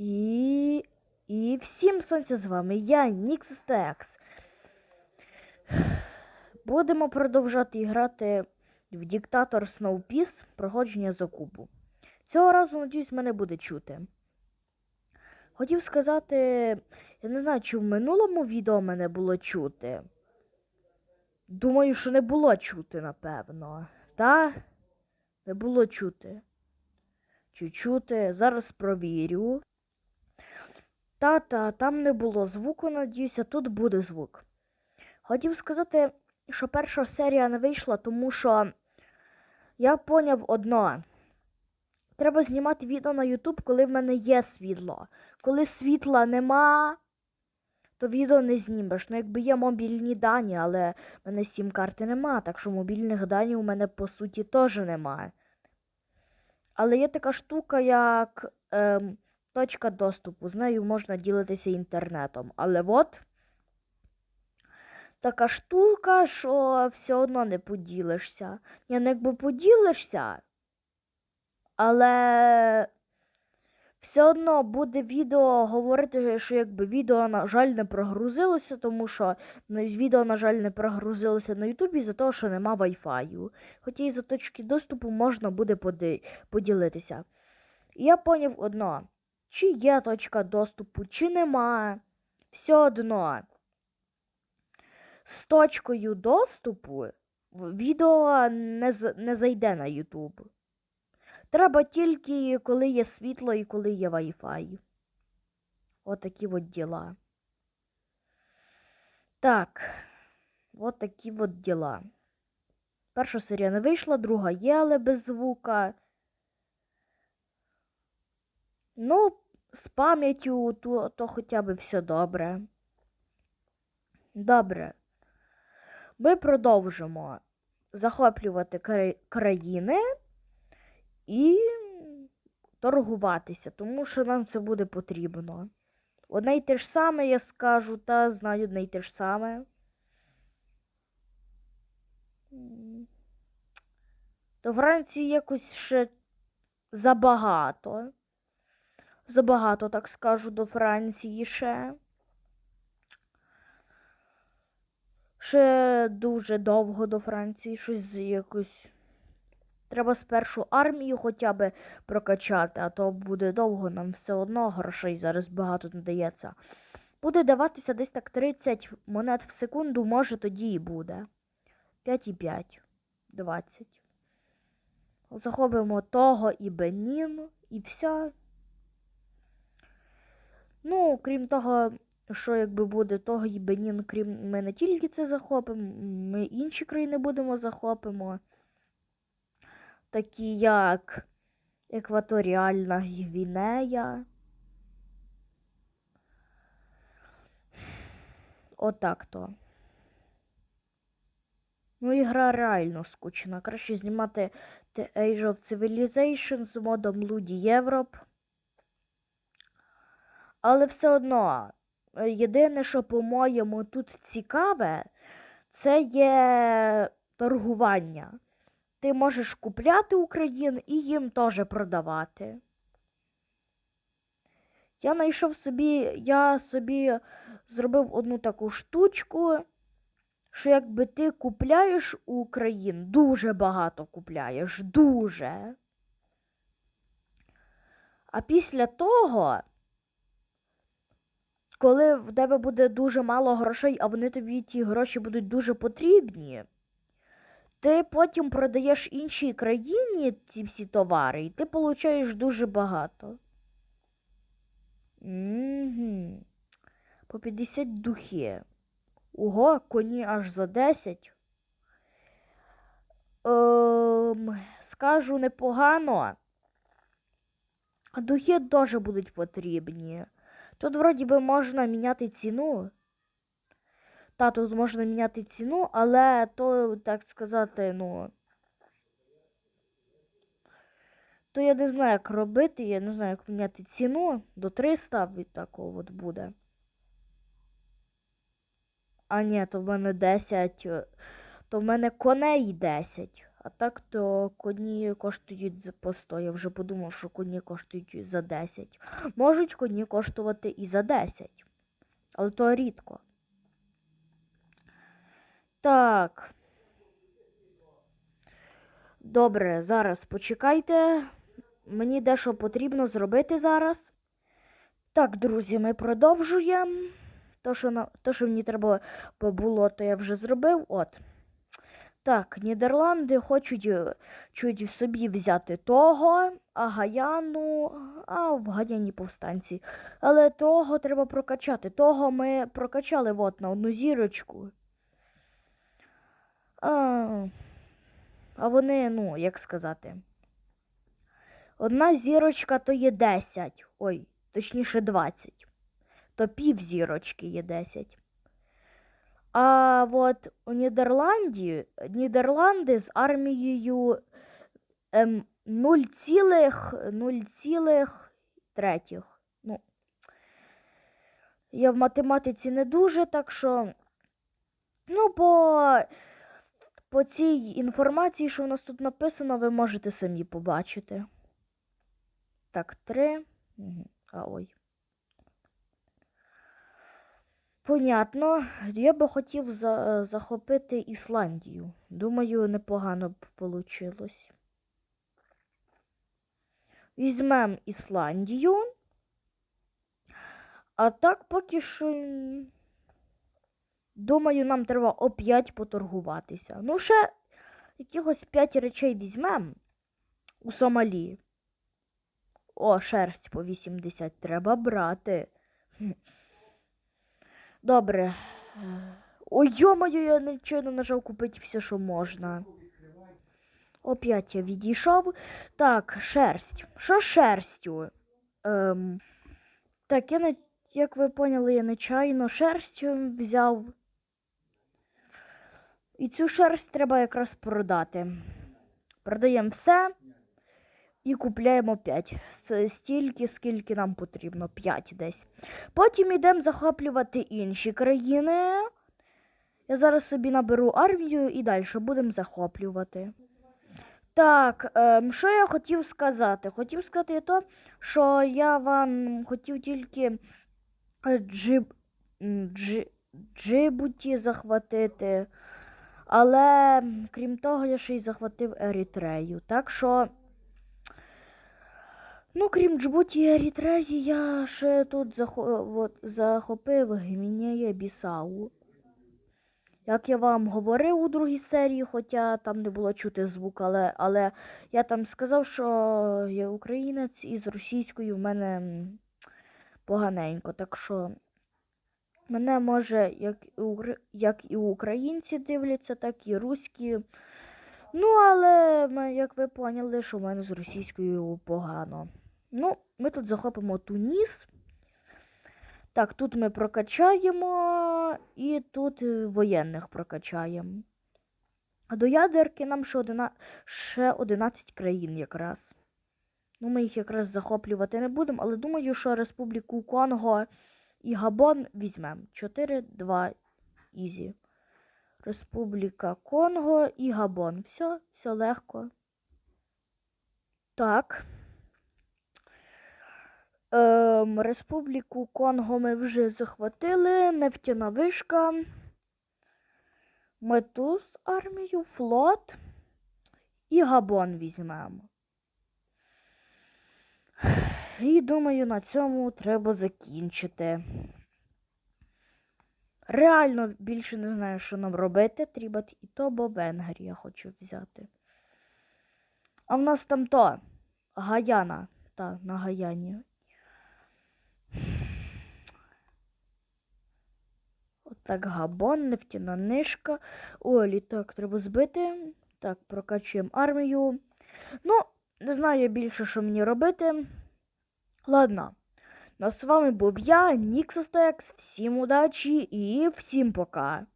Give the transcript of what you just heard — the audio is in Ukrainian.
І. І всім сонця з вами. Я Нікстекс. Будемо продовжати грати в Диктатор Snowpeace проходження за кубу. Цього разу, надіюсь, мене буде чути. Хотів сказати, я не знаю, чи в минулому відео мене було чути. Думаю, що не було чути, напевно. Та? Не було чути. Чи чути? Зараз провірю. Та-та, там не було звуку, надіюся, тут буде звук. Хотів сказати, що перша серія не вийшла, тому що я поняв одно. Треба знімати відео на YouTube, коли в мене є світло. Коли світла нема, то відео не знімеш. Ну, якби є мобільні дані, але в мене сім карти нема, так що мобільних дані у мене по суті теж немає. Але є така штука, як ем, точка доступу. З нею можна ділитися інтернетом. Але от така штука, що все одно не поділишся. Ні, ну якби поділишся, але все одно буде відео говорити, що якби відео, на жаль, не прогрузилося, тому що ну, відео, на жаль, не прогрузилося на Ютубі за того, що нема Wi-Fi. Хоча і за точки доступу можна буде поділитися. І я поняв одно: чи є точка доступу, чи нема. Все одно. З точкою доступу відео не, не зайде на YouTube. Треба тільки, коли є світло і коли є Wi-Fi. Отакі от діла. Так. От такі от діла. Перша серія не вийшла, друга є, але без звука. Ну, з пам'яттю то, то хоча б все добре. Добре. Ми продовжимо захоплювати кра- країни і торгуватися, тому що нам це буде потрібно. Одне й те ж саме я скажу, та знаю одне й те ж саме. М. До Франції якось ще забагато. Забагато, так скажу, до Франції ще. Ще дуже довго до Франції щось з якось. Треба спершу армію хоча б прокачати, а то буде довго, нам все одно грошей зараз багато не дається. Буде даватися десь так 30 монет в секунду, може тоді і буде. 5,5. 20. Захопимо того і Бенін, і все. Ну, крім того, що якби буде того і Бенін, крім ми не тільки це захопимо, ми інші країни будемо захопимо. Такі як Екваторіальна Гвінея. Отак то. Ну, ігра реально скучна. Краще знімати The Age of Civilization з модом Ludi Europe. Але все одно, е, єдине, що, по-моєму, тут цікаве, це є торгування. Ти можеш купляти Україн і їм теж продавати. Я знайшов собі, я собі зробив одну таку штучку, що якби ти купляєш у Україн, дуже багато купляєш, дуже. А після того, коли в тебе буде дуже мало грошей, а вони тобі ті гроші будуть дуже потрібні, ти потім продаєш іншій країні ці всі товари, і ти получаєш дуже багато. Угу. По 50 духи. Ого, коні аж за 10. Ем, скажу непогано. Духи теж будуть потрібні. Тут вроді би можна міняти ціну. Та, тут можна міняти ціну, але то, так сказати, ну. То я не знаю, як робити, я не знаю, як міняти ціну до 300 від такого от буде. А ні, то в мене 10. е, То в мене коней 10. А так то коні коштують за- по 100. Я вже подумав, що коні коштують за 10. Можуть коні коштувати і за 10. Але то рідко. Так. Добре, зараз почекайте. Мені дещо потрібно зробити зараз. Так, друзі, ми продовжуємо. То, що, на... то, що мені треба було, то я вже зробив. От. Так, Нідерланди хочуть е, чуть собі взяти того, а Гаяну, а в Гаяні повстанці. Але того треба прокачати. Того ми прокачали от на одну зірочку. А, а вони, ну, як сказати. Одна зірочка то є 10. Ой, точніше 20. То пів зірочки є 10. А от у Нідерланді, Нідерланди з армією ем, 0,0,3. Ну, я в математиці не дуже, так що. Ну, по, по цій інформації, що у нас тут написано, ви можете самі побачити. Так, 3. Угу. А ой. Понятно. Я би хотів за, захопити Ісландію. Думаю, непогано б вийшло. Візьмемо Ісландію. А так поки що. Думаю, нам треба опять поторгуватися. Ну, ще якихось 5 речей візьмемо у Сомалі. О, шерсть по 80 треба брати. Добре. Ой, йо-моє, я нечайно нажав купити все, що можна. Опять я відійшов. Так, шерсть. Що шерстю? Ем, так, я не, як ви поняли, я нечайно шерсть ем, взяв. І цю шерсть треба якраз продати. Продаємо все і купляємо 5. Стільки, скільки нам потрібно. 5 десь. Потім йдемо захоплювати інші країни. Я зараз собі наберу армію і далі будемо захоплювати. Так, ем, що я хотів сказати? Хотів сказати то, що я вам хотів тільки е, джиб, Джибуті захватити. Але крім того, я ще й захватив Ерітрею. Так що. Ну, крім Джбуті і Ерітреї, я ще тут захо... от, захопив Гвінея Бісау. Як я вам говорив у другій серії, хоча там не було чути звук, але, але я там сказав, що я українець і з російською в мене поганенько. Так що мене може як і, як і українці дивляться, так і руські. Ну, але як ви поняли, що в мене з російською погано. Ну, ми тут захопимо Туніс. Так, тут ми прокачаємо і тут е, воєнних прокачаємо. А до ядерки нам ще, одина... ще 11 країн якраз. Ну, ми їх якраз захоплювати не будемо, але думаю, що Республіку Конго і Габон візьмемо. 4-2 ізі. Республіка Конго і Габон. Все, все легко. Так. Ем, Республіку Конго ми вже захватили. Нефтяна вишка. Ми тут армію, флот і Габон візьмемо. І думаю, на цьому треба закінчити. Реально більше не знаю, що нам робити. Треба і то, бо Венгрія хочу взяти. А в нас там то Гаяна. Та, на Гаяні. Отак, Габон, нефтяна нишка. О, літак треба збити. Так, прокачуємо армію. Ну, не знаю більше, що мені робити. Ладно. Ну, а з вами був я, Ніксостекс. Всім удачі і всім пока.